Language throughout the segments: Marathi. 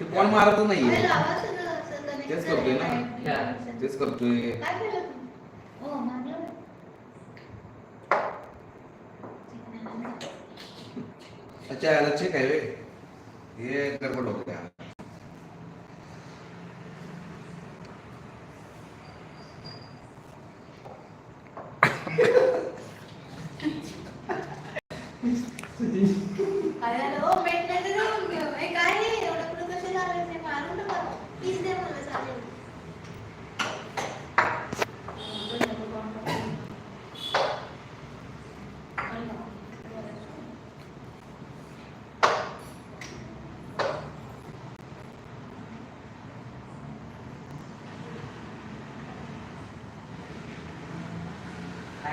ते कोण मारत connect तेच करतोय ना. तेच करतोय? हो. अच्छा याला चेक आहे वे हे गडबड होतं त्या अरे अरे, ओ, पेट नाही तर देऊन घेऊ. हे काय हे? एवढं पुढं कसं लावायचं? मारू नका. तीच दे मला चालेल. काय काय हातातलं फोन ठेवले काय बघितलं आता. तुफान हाणामारी मला वाटलं ना मार ओ, एवढं दिलं तुम्हाला. हो. हे माझं आहे का? चेक नाही देऊ शकतो का?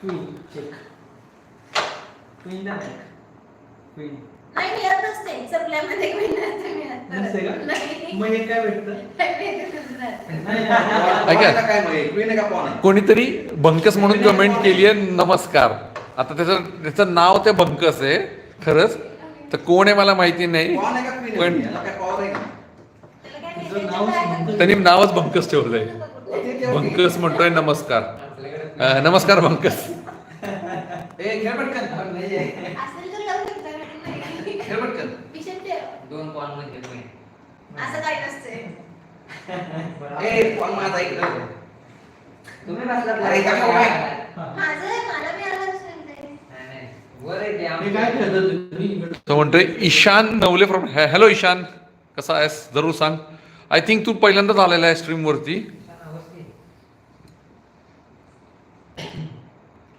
क्वीन चेक क्वीन द्या ना क्वीन नाही मिळत नसते. सप्लायमध्ये queen नसते मिळत. नसते का? नाही. मग हे काय भेटतं? नाही भेटतच नाही. ऐका. काय मग क्वीन आहे का पॉन आहे? कोणीतरी बंकस म्हणून कमेंट केली आहे? नमस्कार. आता त्याचं त्याचं नाव ते बंकस आहे. खरंच? तर कोण आहे मला माहिती नाही. आहे का पण याला काय आहे? का तुझं. त्यांनी नावच बंकस ठेवलंय. ते. बंकस म्हणतोय नमस्कार. नमस्कार. दोन कॉलमध्ये असं काही नसते माझा इकडं तुम्ही असेल ते. नाही, नाही. वर आहे ते मी आम्ही काय खेळतो तुम्ही? तो म्हणतोय ईशान नवले फ्रॉम हॅलो ईशान. कसा आहेस? जरूर सांग. आय थिंक तू पहिल्यांदाच आलेला आहे स्ट्रीम वरती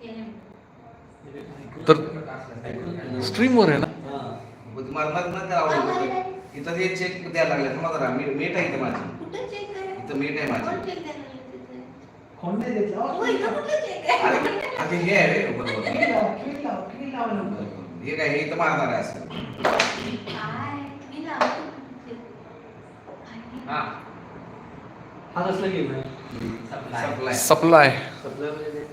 केलं. तर स्ट्रीम वर आहे ना? मग मारणार ना त्याला आवडत इथं हे चेक द्यायला लागले थांबा जरा. मीठ मीठ आहे इथं माझी? इथं मीठ आहे माझी? कोण नाही देत हो, अरे आहे? हे आहे रे बरोबर. हे काय हे इथं मारणार आहे असं? मी? हा. हा कसला गेम आहे सप्लाय सप्लाय सप्लाय म्हणजे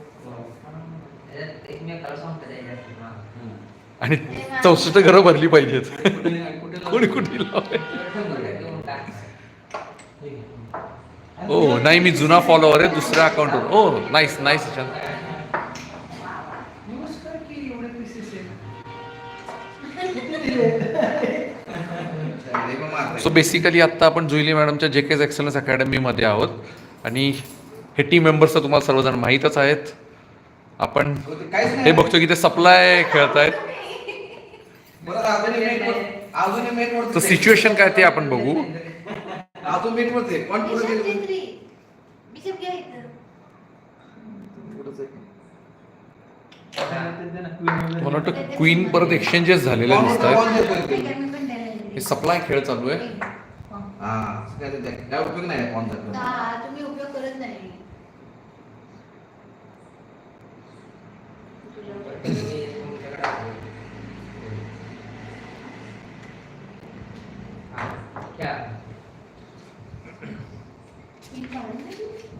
एकमेकाला सांगता द्यायचं हा. आणि चौसष्ट घरं भरली पाहिजेत. कुठे कुठे लाव- कोणी कुठे. ओ नाही मी जुना फॉलोअर आहे दुसऱ्या अकाउंटवर ओ नाईस नाईस. हे सो बेसिकली आत्ता आपण जुईली मॅडमच्या जे केज एक्सलन्स अकॅडमीमध्ये आहोत. आणि हे टीम मेंबर्स तर तुम्हाला सर्वजण माहीतच आहेत. आपण नाही हे बघतो की ते सप्लाय खेळत आहेत तर सिच्युएशन काय ते आपण बघू अजून मेट वरती कोण पुढे बिशप गेलं G3. बिशप घ्या इथं. पुढंच आहे. मला वाटतं क्वीन परत एक्सचेंजेस झालेल्या दिसत आहेत. हे सप्लाय खेळ चालू आहे. हा. हा नाही कोण जातो हा, तुम्ही उपयोग करत नाही मी काढून नाही.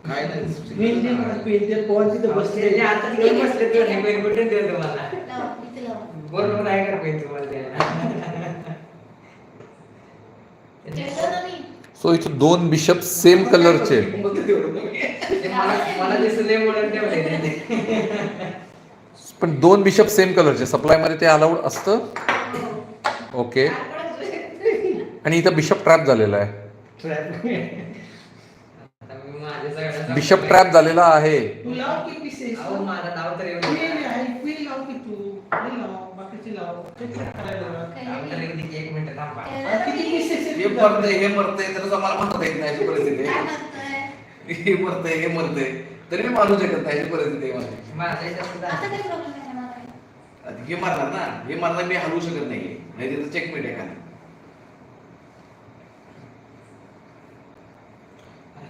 काय नाही क्वीन दे बसले. आता घेऊन बसले तर नाही कुठे तुम्हाला इथे बरोबर का पैन तुम्हाला द्यायला सो इथे दोन बिशप सेम कलरचे मला दिसले म्हणून ठेवले पण दोन बिशप सेम कलरचे. सप्लायमध्ये ते अलाउड असतं. ओके. आणि इथं बिशप ट्रॅप झालेला आहे. बिशप ट्रॅप झालेला आहे. हे हे? मरतंय हे मरतंय तर मला म्हणता येत नाही परिस्थिती? हे मरतंय हे मरतंय. तरी मी मानू शकत नाही अशी परिस्थिती आहे माझी. आता हे मारणार ना हे मारणार मी हलवू शकत नाही नाही तिथं चेकमेट आहे खाली.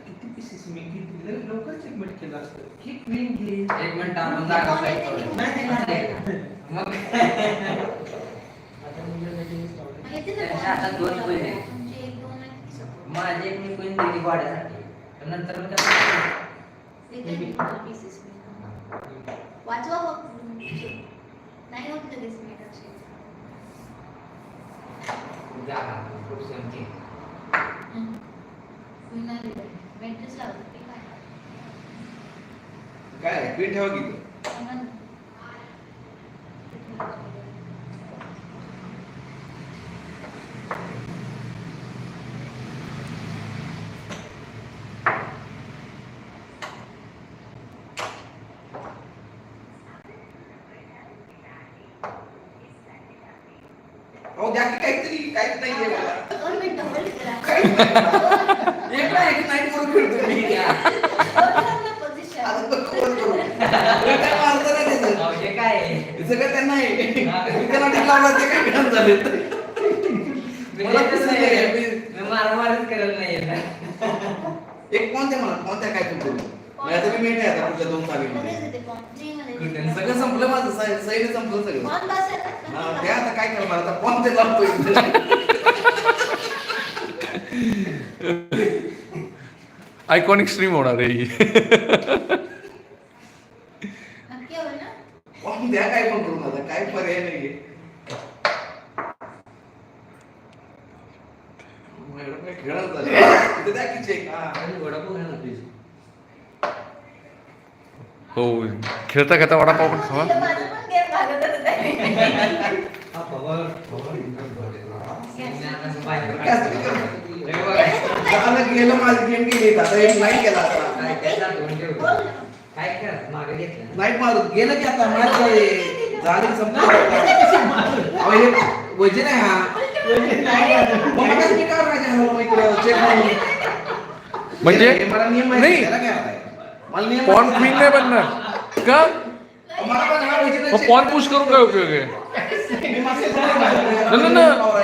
किती मी किती लय लवकर केलं असतं. घे. एक मिनिट आपण जागा ते? नाही, नाही, नाही. मग? आता दोन आहे. माझी एक मी कोण दिली वाढ्यासाठी तर नंतर मग वाचवा फक्त. नाही होत लगेच लक्षात. जागा खूप समजी हम्म. मी नाही दिलं. Ventress लावलं. ते काय? काय क्वीन ठेवा की इथं. म्हणून. अहो द्या की काहीतरी काहीच नाही आहे मला. दोन मिनिटं hold करा. काहीच नाही. एक ना एक नाईट करून खेळतो मी position. आता तो करू. हे काय मारतं नाही त्याचं. अहो, हे काय आहे? हे सगळं त्यांना आहे मी त्यांना टीक लावला ते काय खेळत झाले मी मला देतच तसं नाही. नाही आहे. मी- मी मारामारीच करत नाही ना. एक कोणत्या मला कोणत्या काय तुमचं नाही तर मी मेट आहे आता पुढच्या दोन. Three मध्ये. कुठे? सगळं संपलं माझं सै- सैन्य संपलं सगळं ते आता काय करणार आता कोण ते लावतोय आयकॉनिक स्ट्रीम होणार आहे ही? कोण द्या काय पण करून आता काय पर्याय नाहीये खेळत झाले द्या की. हा. वडापाव घ्या. हो खेळता खेळता वडापाव पण खावा पवार पवार इनकम भरले गेलं माझी फ्रेंड गेली आता एक लाईट गेला काय कर मागे घेतलं लाईट मारून गेलं की आता मारलं झालं संपलं हे वज़न आहे. हा म्हणजे नाही कॉन क्वीन नाही बनणार. का? मग पॉन पुश करून काय उपयोग आहे ना, हो.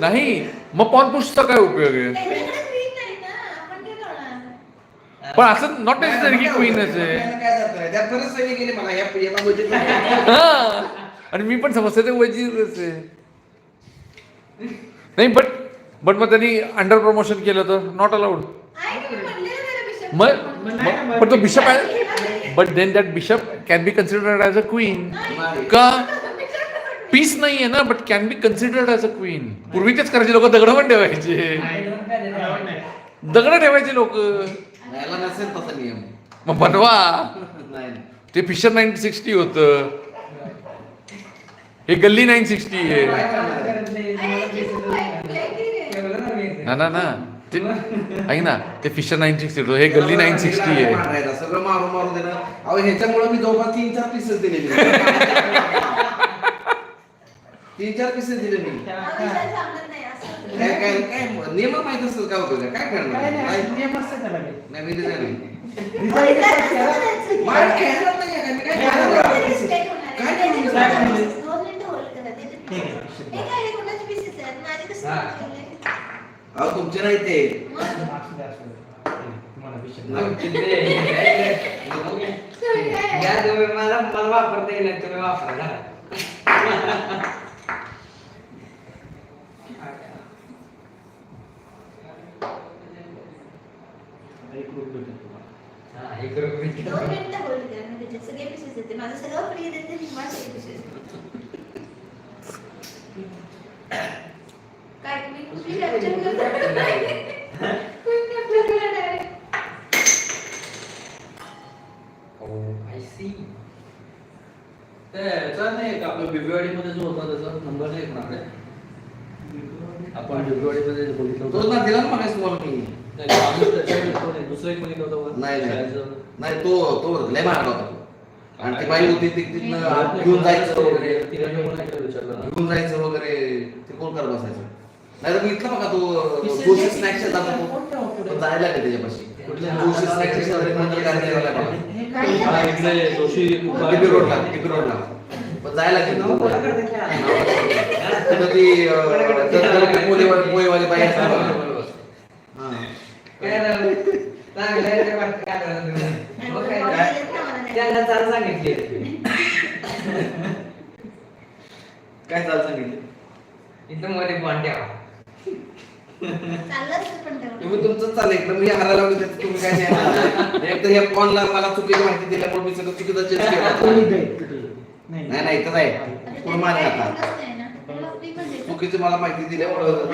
नाही मग पॉन पुशचा काय उपयोग आहे त्याच्याकडे queen नाही ना. आपण काय करणार? पण असं नॉट नेसेसरी की क्वीनच आहे. हा. आणि मी पण समजते ते वजीरच आहे नाही बट बट मग त्यांनी अंडर प्रमोशन केलं तर नॉट अलाउड. मग- पण तो बिशप आहे but then that bishop can be considered as a queen. का पीस नाही आहे ना but can be considered as a queen पूर्वीचेच करायचे लोक दगड पण ठेवायचे. दगड ठेवायचे लोक. नसेल तसा नियम. मग बनवा. ते फिशर नाईन सिक्स्टी होतं. हे गल्ली नाईन सिक्स्टी आहे. ना ना. ते ऐक ना ते फिशर नाईन सिक्स्टी होतं हे गल्ली नाईन सिक्स्टी आहे. मारायला, सगळं मारून मारून देणं. अहो ह्याच्यामुळे मी जवळपास तीन चार पीसेस दिलेले तीन चार पीसेस दिले मी. काय काय काय नियम माहीत असतात काय आहे? काय काय करणार? नाही नाही. मी दिलं नाही काय हरकत नाही आहे, मी काय नाही, करणार? हे अहो तुमचे नाही ते घ्या तुम्ही मला मला वापरता येईल तुम्ही वापरा घरा. एक भेटेल हा, एक रुपये दोन मिनिटं सगळे pieces देते. माझं सगळं फ्री देते. मी माझे pieces देते तुम्ही कुठली capture करता? Queen capture करा direct. Oh, I see. त्याचा नाही का आपलं बिबवेवाडीमध्ये जो होता त्याचा नंबर नाही कोणाकडे? आपण बिबवेवाडीमध्ये बघितलं तो ना दिला ना मगाशी तुम्हाला मी. दुसरा एक बघितला होता. नाही, तो तो लय महाग होता. आणि ती बाई होती ती तिथनं घेऊन जायचं वगैरे. घेऊन जायचं वगैरे ते कोण करत बसायचं. नाही मी इथला बघा तो जोशी स्नॅक्स जातो जायला लागेल त्याच्यापाशी. टिपी रोडला टिपी रोडला. पण जायला लागेल तो. बाई. हा. काय चाल सांगितली. काय चाल सांगितलं? इथं मध्ये बॉन्ड ठेवा तुम्ही तुमचं चाललंय. इकडं मी हारायला लागलो त्यात तुम्ही काय नाही हारला. एक तर हे फोनला मला चुकीची माहिती दिल्यामुळे मी सगळं चुकीचं चेंज केलं. नाही. नाही नाही इथंच आहे. आता कोण त्याचं मध्ये देतो. चुकीची मला माहिती दिल्यामुळं.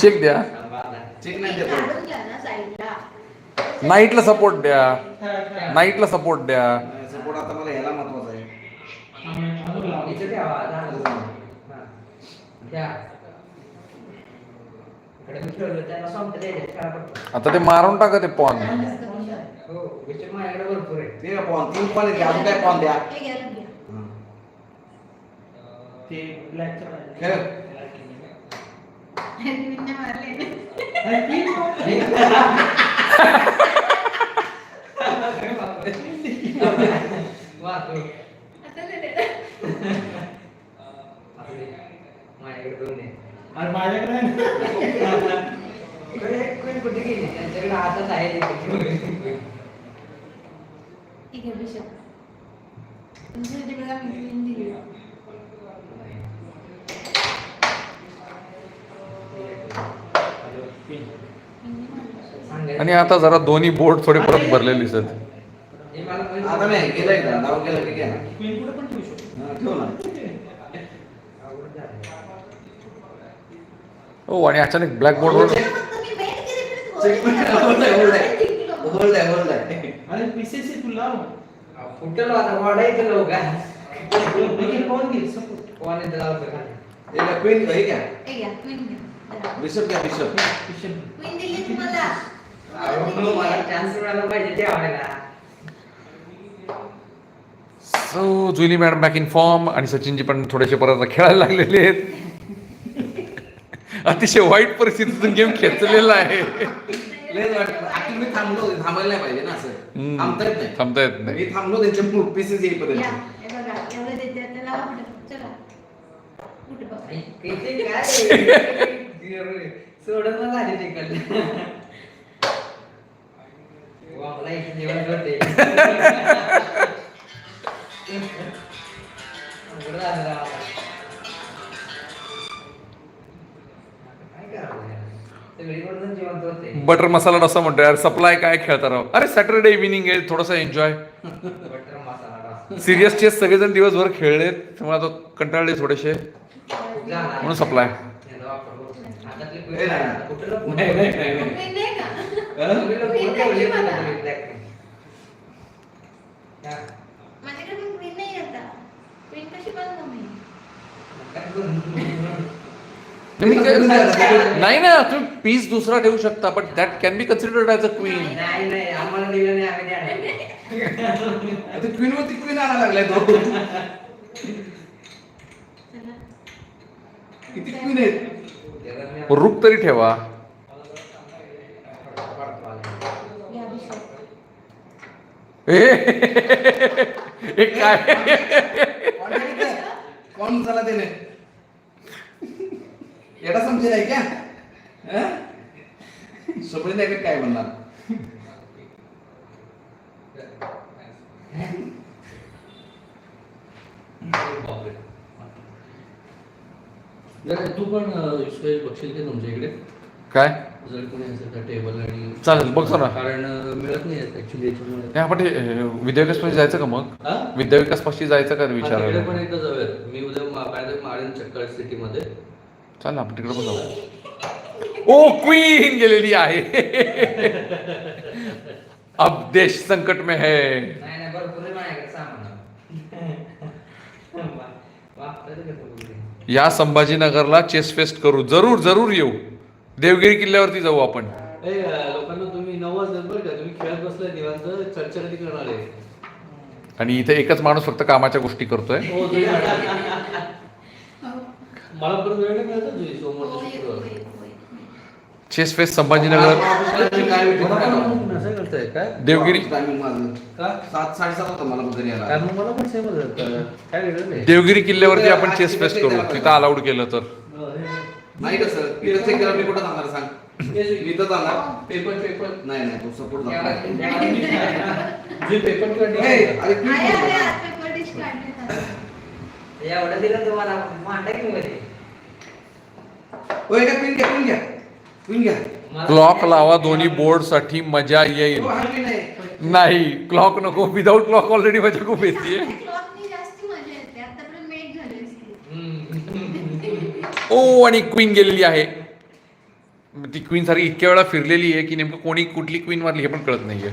चेक द्या आता. चेक नाही. देतो. नाईटला सपोर्ट द्या. नाईटला सपोर्ट द्या सपोर्ट आता मला ह्याला महत्वाचं आहे आम्ही- आम्ही लावू. इथं ठेवा, झालं. हा. द्या. इकडे मी ठेवलं, त्यांना सोमतं द्यायचं, आता ते मारून टाका ते पॉन हो, विचार माझ्याकडे भरपूर आहे. ते पॉन तीन पॉन द्या अजून काय पॉन द्या? घ्या, घ्या. ते ब्लॅकचं पाहिजे. खेळ. मी नाही मारले ना. अरे, तीन पाहिजे. अरे बापरे. वा, तू. आता नाही देणार. आपले. माझ्याकडे दोन आहे. अरे माझ्याकडे आहे कुठे गेली? त्यांच्याकडे हातात आहे. हे बिशप. तुमच्या तिकडे दिली. आणि आता जरा दोन्ही बोर्ड थोडे परत भरलेले दिसत आता नाही गेलंय का डाव गेला की घ्या क्वीन कुठे पण ठेवू शकतो हं, ठेव ना अवघड झालं. हो आणि अचानक ब्लॅक बोर्डवर? हे हे हे so Juli madam back in form आणि सचिनजी पण थोडेसे परत खेळायला लागलेले आहेत. अतिशय वाईट परिस्थितीतून गेम खेचलेला आहे. मी थांबलो थांबायला नाही पाहिजे ना असं. थांबता येत नाही. थांबता येत नाही. मी थांबलो त्यांच्या पीसेस येईपर्यंत? सोडत ना झाली तिकडलं वापला बटर मसाला डोसा म्हणतो यार सप्लाय काय खेळता राव अरे सॅटरडे इव्हिनिंग आहे थोडासा एन्जॉय. सिरियस चेस सगळेजण दिवसभर खेळलेत त्यामुळे आता कंटाळले थोडेसे. म्हणून सप्लाय. माझ्याकडे नाही ना तुम्ही पीस दुसरा ठेवू शकता but that can be considered as a queen नाही नाही आम्हाला दिलं नाही आम्ही देणार आता क्वीन वरती क्वीन आणायला लागलाय तो. किती क्वीन आहेत? रुक तरी ठेवा. ए. काय? कौन झाला त्याने एवढा समजेल आहे क्या समजले नाही का काय म्हणणार? जरा तू पण बघशील का तुमच्या इकडे? काय? जर कोणी असेल तर टेबल आणि चालेल, बघतो ना. कारण मिळत नाही ऍक्च्युली याच्यामुळे. नाही आपण विद्याविकास पाशी जायचं का मग? विद्याविकास पाशी जायचं का पण एकदा जाऊयात. मी उद्या मा- बाहेर मारेन चक्कर सिटी चालेल आपण तिकडे पण जाऊ. ओ क्वीन गेलेली आहे. अब देश संकट में है? या संभाजीनगरला चेस फेस्ट करू. जरूर जरूर येऊ. देवगिरी किल्ल्यावरती जाऊ आपण. आणि इथे एकच माणूस फक्त कामाच्या गोष्टी करतोय. हो. मला परत वेळ नाही मिळत तुझी सोमवार होय, ते शुक्रवार. होय, होय. Chess fest Sambhajinagar. काय असं करताय काय? देवगिरी. टायमिंग माझं का? सात साडेसात होता मला घरी यायला. कारण मला पण सेमच आहे. काय वेगळं नाही. देवगिरी किल्ल्यावरती आपण चेस फेस्ट करू. तिथं अलाउड केलं तर. हो, नाही. कसं इथं चेक केलं मी कुठं जाणार सांग? मी जाणार. पेपर पेपर नाही नाही तो सपोर्ट जे पेपर किंवा अरे आहे, आहे. एवढं दिलं तुम्हाला मांडा की मध्ये? होय का क्वीन घ्या क्वीन घ्या. क्वीन घ्या. मला- क्लॉक लावा दोन्ही बोर्डसाठी मजा येईल. नाही. क्लॉक नको. विदाऊट क्लॉक ऑलरेडी मजा खूप येते. क्लॉकनी जास्ती मजा येते. आतापर्यंत मेट झाली असती. हम्म. ओ आणि क्वीन गेलेली आहे. ती क्वीन सारी इतक्या वेळा फिरलेली आहे की नेमकं कोणी कुठली क्वीन मारली हे पण कळत नाहीये या.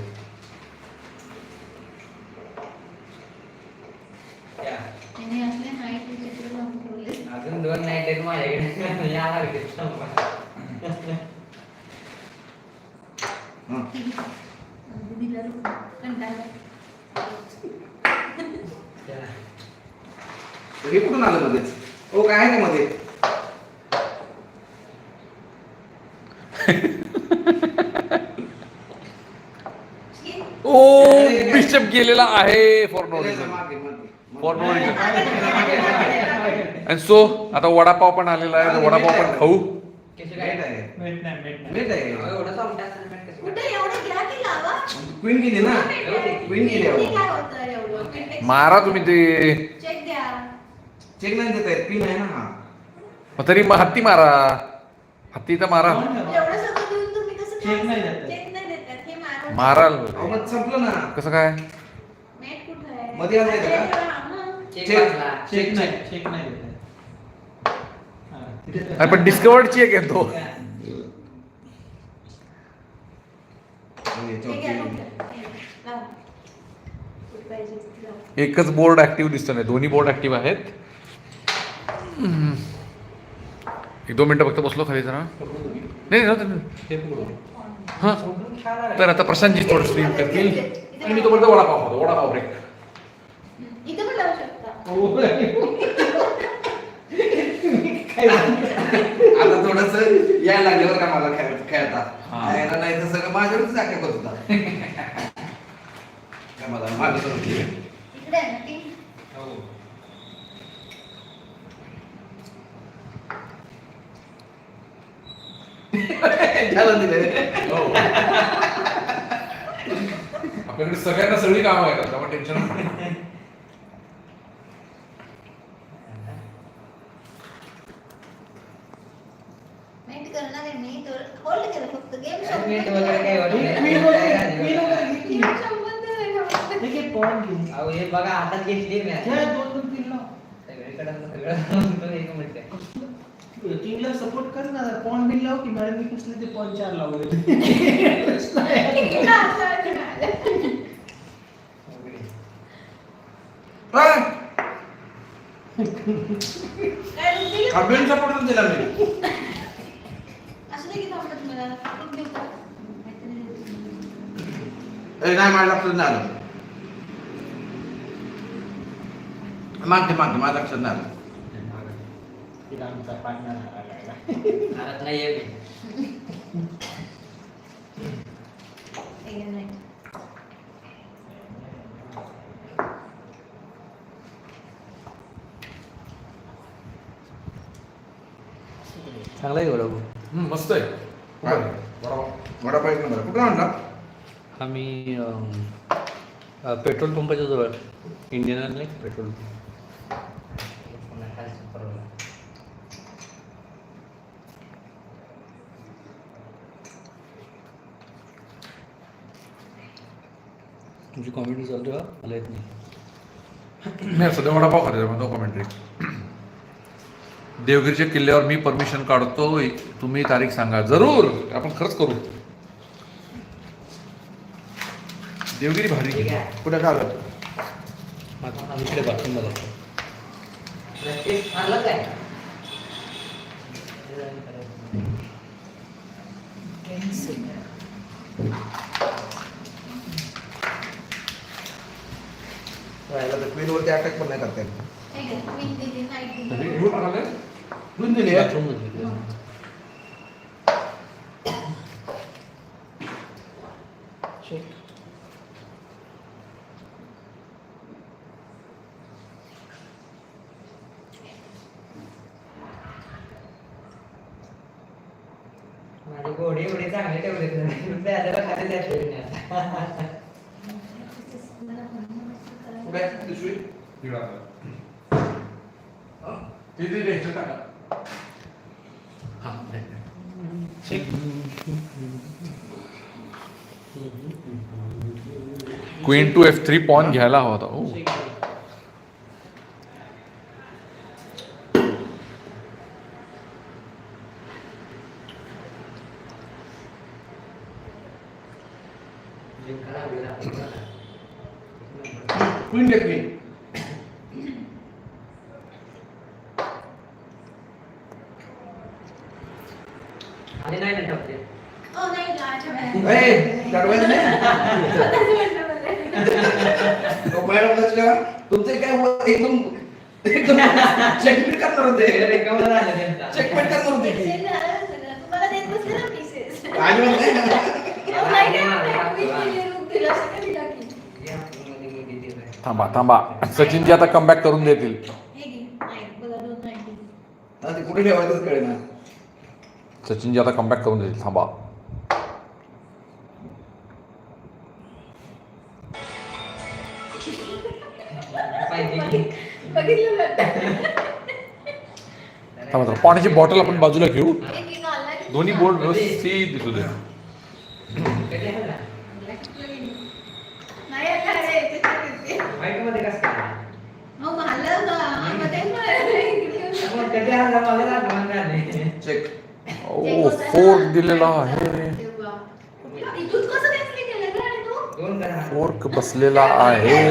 त्याने असले नाईट चित्र लावून ठेवले अजून दोन नाईट आहेत माझ्याकडे या लागले हा. दिला कंटाळला हे कुठून आलं मध्येच हो काय आहे का मध्ये ओ गेलेला आहे for no reason. For no reason आणि सो आता वडापाव पण आलेला आहे वडापाव पण खाऊ. मारा तुम्ही ते. चेक द्या चेक नाही देत क्वीन आहे ना हा मग तरी मग हत्ती मारा. हत्ती तर मारा. कोण ठेवलं? एवढं सगळं देऊन तुम्ही कसं Check नाही काय- देतात. check नाही देतात हे मारून माराल. कसं काय? मध्ये आलंय का? Check check. नाही चेक नाही अरे पण डिस्कवर्ड चेक येतो. एकच बोर्ड ऍक्टिव्ह दिसतो नाही. दोन्ही बोर्ड ऍक्टिव्ह आहेत. एक दोन मिनिटं फक्त बसलो खाली जरा. नाही नाही, नाही हे पकडू. हां. तर आता प्रशांतजी थोडं स्क्रीन करतील. आणि मी तोपर्यंत वडापाव खातो वडापाव ब्रेक इथे पण लावू शकता आता थोडस यायला लागलं बरं का मला खेळ खेळता हा. यायला नाही तर सगळं माझ्यावरच जागा करत होता काय मला मागे सरून ठेव. इकडे आहे ना ती त्याला दिलंय. आपल्याकडे सगळ्यांना सगळी कामं येतात त्यामुळे टेन्शन नाही. मी कसले ते पॉईंट चार लावलं? दिला मी. नाही माझ्या लक्षात नाही आलं. मागते मागते माझ्या लक्षात नाही आलं. नाही चांगला आहे बरोबर हम्म, मस्त आहे. काय? वडापाव. एक नंबर. कुठं आणला? आम्ही अं, पेट्रोल पंपाच्या जवळ. इंडियन ऑइल नाही का पेट्रोल पंप. तुमची कॉमेडी चालू आहे का? मला येत नाही. नाही सध्या वडापाव खाते नो कॉमेंट्री देवगिरीच्या किल्ल्यावर मी परमिशन काढतो तुम्ही तारीख सांगा. जरूर! आपण खरंच करू. देवगिरी भारी. कुठं काय आलं आता इकडे बाथरूमला जातो क्वीनवरती अटॅक पण नाही करता येत ठीक आहे, queen दिली, knight दिली. घेऊन आले? दोन दिले बाथरूममध्ये माझे घोडे एवढे चांगले ठेवले त्याला खाली जाते मला म्हणणं असं करायचं. कुठे आहे पिशवी? तिकडं आलं. हा? ते- ते- ते, इथं टाका. हा, नाही, नाही. Queen two F three pawn घ्यायला हवा होता. Oh. ओ क्वीन घे क्वीन आणि नाही ना ठेवते ओ, नाही, लाच्या बाहेर. ए, चढवायचं नाही स्वतःच म्हणलं मला. तो बाहेर होताच का तुमचे काय व- एकदम एकदम चेकमेट करणार होते रिकामं झालं त्यांचा. चेकमेट करणार होते Pieces झालं सगळं. तुम्हाला देत बसले ना pieces. अजिबात नाही ना. ओ, नाही, नाही, नाही. queen दिली, rook दिला, सगळं दिलं की. या, मध्ये मध्ये दिलंय. थांबा थांबा सचिनजी आता कमबॅक करून देतील knight दिली. आता ते कुठे ठेवायचंच कळे ना सचिनजी आता कमबॅक करून देतील थांबा? थांबा थांबा. पाण्याची बॉटल आपण बाजूला घेऊ दोन्ही बोर्ड व्यवस्थित दिसू दे कधी आणला? नाही आता रे, त्याच्यात येते. व्हाईटमध्ये कसं काय? हो, घाललं का? मग ते पण- मग कधी आणला मला आठवण झाली. चेक ओ फोर्क दिलेला आहे. फोर्क बसलेला आहे.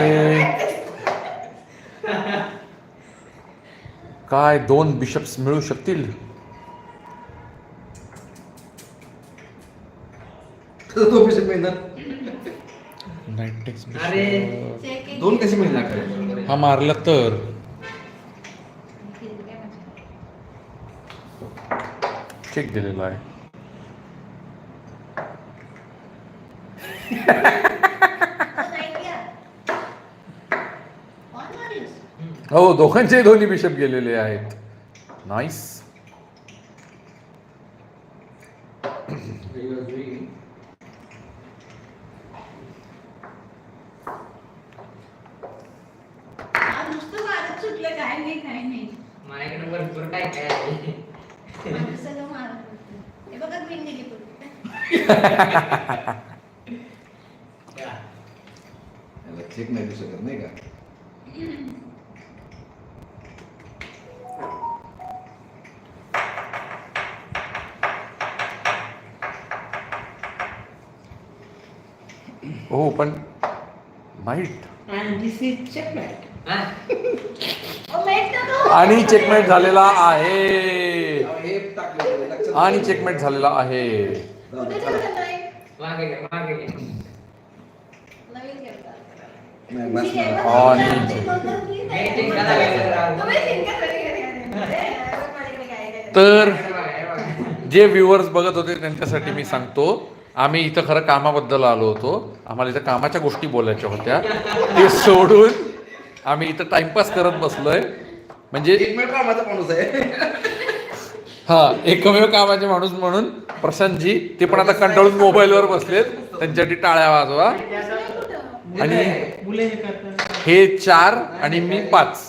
काय दोन बिशप्स मिळू शकतील. दोन कसे मिळणार. हा मारला तर काय म्हणतात? चेक दिलेला आहे तो नाही घ्या. On मारलीस? हो दोघांचे दोन्ही बिशप गेलेले आहेत नाईस आज नुसतं मारत सुटलं, काय नाही, काय नाही. माझ्याकडे भरपूर काय काय आहे. माझं सगळं मारत होतं. हे बघा, queen दिली पुढे. चेक नाही देऊ शकत नाही का हो पण हा? नको. आणि चेकमेट झालेला आहे अहो, हे टाकलं होतं, लक्षात आणि. चेकमेट झालेला आहे जाऊ दे, कुठे चला. ठेवलं नाही? मागे मागे. नाही, बस ना. तर हे बघा, हे बघा. जे व्ह्युअर्स बघत होते त्यांच्यासाठी मी सांगतो आम्ही इथं खरं कामाबद्दल आलो होतो आम्हाला इथं कामाच्या गोष्टी बोलायच्या होत्या ते सोडून आम्ही इथं टाइमपास करत बसलोय म्हणजे एकमेव कामाचा माणूस आहे हा एकमेव कामाचे माणूस म्हणून प्रशांतजी ते पण आता कंटाळून मोबाईलवर बसलेत. त्यांच्यासाठी टाळ्या वाजवा. आणि हे चार आणि मी पाच.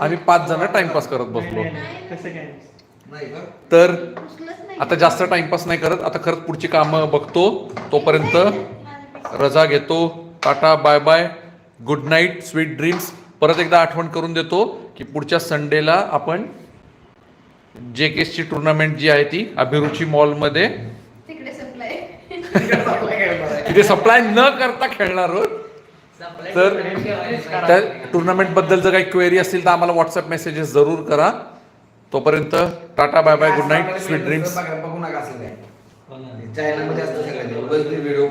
आम्ही पाच जण टाइमपास करत बसलो. तर आता जास्त टाइमपास नाही करत. आता खरंच पुढची कामं बघतो. तोपर्यंत रजा घेतो. Tata bye bye good night sweet dreams परत एकदा आठवण करून देतो की पुढच्या संडेला आपण जे केसची टुर्नामेंट जी आहे ती अभिरुची मॉलमध्ये तिकडे सप्लाय. तिथे सप्लाय न करता खेळणार आहोत. तर. त्या टुर्नामेंटबद्दल जर काही क्वेरी असतील तर आम्हाला व्हॉट्सअप मेसेजेस जरूर करा. तोपर्यंत tata bye bye good night sweet dreams बघा, नका असं काय. हो. चायनामध्ये असतं सगळं. व्हिडिओ